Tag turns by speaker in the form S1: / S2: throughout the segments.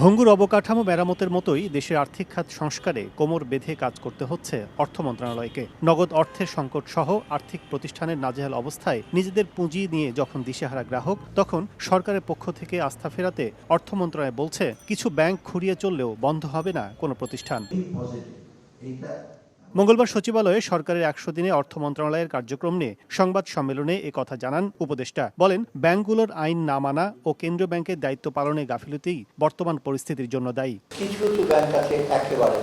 S1: ভঙ্গুর অবকাঠামো মেরামতের মতোই দেশের আর্থিক খাত সংস্কারে কোমর বেঁধে কাজ করতে হচ্ছে অর্থ মন্ত্রণালয়কে। নগদ অর্থের সংকট সহ আর্থিক প্রতিষ্ঠানের নাজেহাল অবস্থায় নিজেদের পুঁজি নিয়ে যখন দিশেহারা গ্রাহক, তখন সরকারের পক্ষ থেকে আস্থা ফেরাতে অর্থ মন্ত্রণালয় বলছে, কিছু ব্যাংক খুঁড়িয়ে চললেও বন্ধ হবে না কোনো প্রতিষ্ঠান। মঙ্গলবার সচিবালয়ে সরকারের একশো দিনে অর্থ মন্ত্রণালয়ের কার্যক্রম নিয়ে সংবাদ সম্মেলনে এ কথা জানান উপদেষ্টা। বলেন, ব্যাংকগুলোর আইন না মানা ও কেন্দ্রীয় ব্যাংকের দায়িত্ব পালনে গাফিলতিই বর্তমান পরিস্থিতির জন্য দায়ী।
S2: কিছু কিছু ব্যাংক আছে একেবারে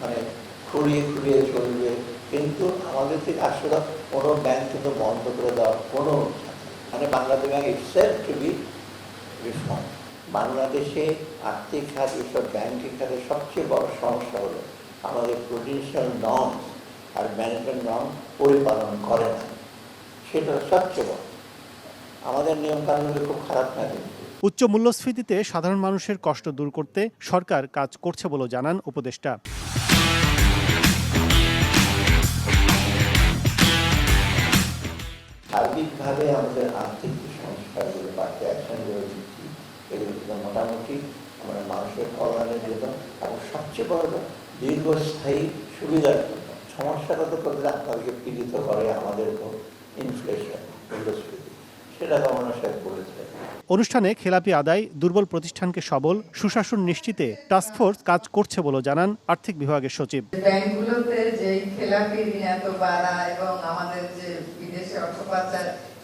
S2: মানে খুঁড়িয়ে খুঁড়িয়ে চলবে। কিন্তু আমাদের থেকে আসলে কোনো ব্যাংক কিন্তু বন্ধ করে দেওয়ার কোনো মানে Bangladesh bank itself to be বাংলাদেশে আর্থিক খাত, এসব ব্যাংকিং খাতের সবচেয়ে বড় সমস্যা হলো আমাদের প্রডিউশনাল নর্মস আর ম্যানেজমেন্ট নর্ম পরিপালন করে না। সেটা সবচেয়ে বড়। আমাদের নিয়মকানুনগুলো খুব খারাপ না কিন্তু।
S1: উচ্চ মূল্যস্ফীতিতে সাধারণ মানুষের কষ্ট দূর করতে সরকার কাজ করছে বলে জানান উপদেষ্টা।
S2: সার্বিকভাবে আমাদের আর্থিক সংস্কারগুলো বা অ্যাকশনগুলো দিচ্ছি এগুলো মোটামুটি আমরা মানুষের কল্যাণের জন্য এবং সবচেয়ে বড় দীর্ঘস্থায়ী সুবিধার জন্য সমস্যাটা তো করলে আপনাদেরকে পীড়িত করে আমাদের ইনফ্লেশন মূল্যস্ফীতি সেটা কমানো সাহেব বলেছে
S1: অনুষ্ঠানে খেলাপি আদায় দুর্বল প্রতিষ্ঠানকে সবল সুশাসন নিশ্চিতে টাস্কফোর্স কাজ করছে বলে জানান আর্থিক বিভাগের সচিব।
S3: ব্যাংকগুলোতে যে খেলাপি ঋণ এত বাড়া এবং আমাদের যে বিদেশে অর্থ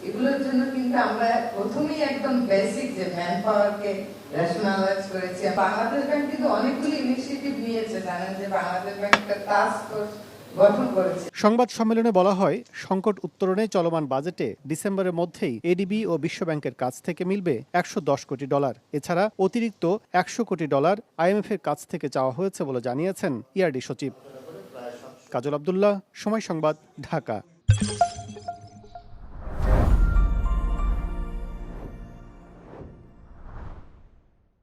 S3: এগুলোর জন্য কিন্তু আমরা প্রথমেই একদম বেসিক যে ম্যান পাওয়ারকে রেশনালাইজ করেছি। বাংলাদেশ ব্যাংক কিন্তু অনেকগুলি ইনিশিয়েটিভ নিয়েছে, জানেন যে বাংলাদেশ ব্যাংক একটা টাস্ক ফোর্স
S1: সংবাদ সম্মেলনে বলা হয়, সংকট উত্তরণে চলমান বাজেটে ডিসেম্বরের মধ্যেই এডিবি ও বিশ্বব্যাংকের কাছ থেকে মিলবে একশো দশ কোটি ডলার। এছাড়া অতিরিক্ত একশো কোটি ডলার আইএমএফ এর কাছ থেকে চাওয়া হয়েছে বলে জানিয়েছেন ইআরডি সচিব। কাজল আবদুল্লাহ, সময় সংবাদ, ঢাকা।